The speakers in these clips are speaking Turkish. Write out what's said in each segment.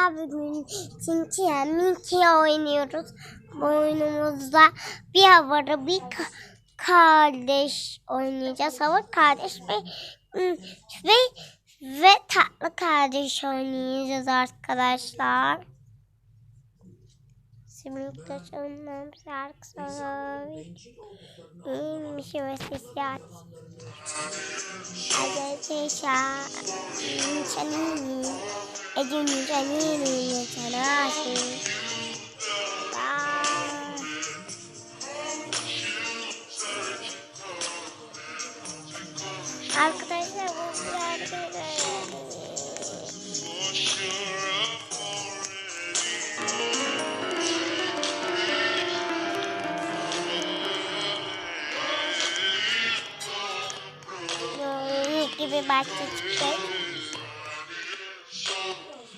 Bugün Tinky Minky oynuyoruz. Bu bir havara bir ka- kardeş oynayacağız. Hava kardeş ve ve ve tatlı kardeş oynayacağız arkadaşlar. Şimdi taşınmam şarkı söylemek. İyiymiş ve sesi aç. Hadi şarkı again you can really you can ask Arkadaşlar bu güzel gibi bahçe.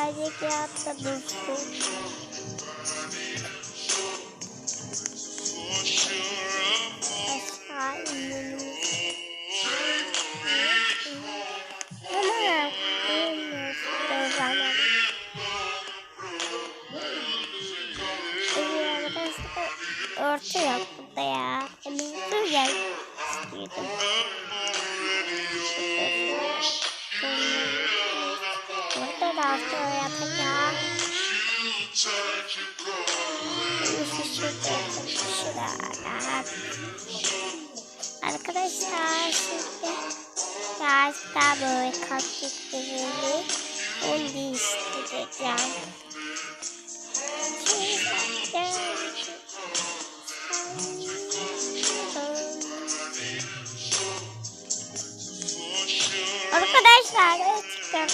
Birazcık yatta dursun. Orta yok burada ya. Emin dur gel. İstiyordum. Şurada. Arkadaşlar şimdi biraz daha böyle kalktıklarını onu değiştireceğim. Arkadaşlar çıktım.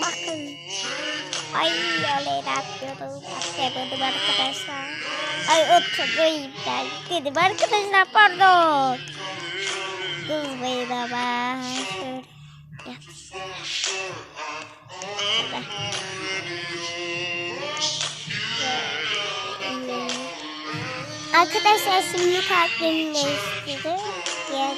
Bakın. Ay öyle atlıyordum. Atlayamadım arkadaşlar. Ay oturayım ben. Dedim arkadaşlar pardon. Kızmayın ama. Şöyle. Yap. Arkadaşlar şimdi kalbimi değiştirdim. Diğer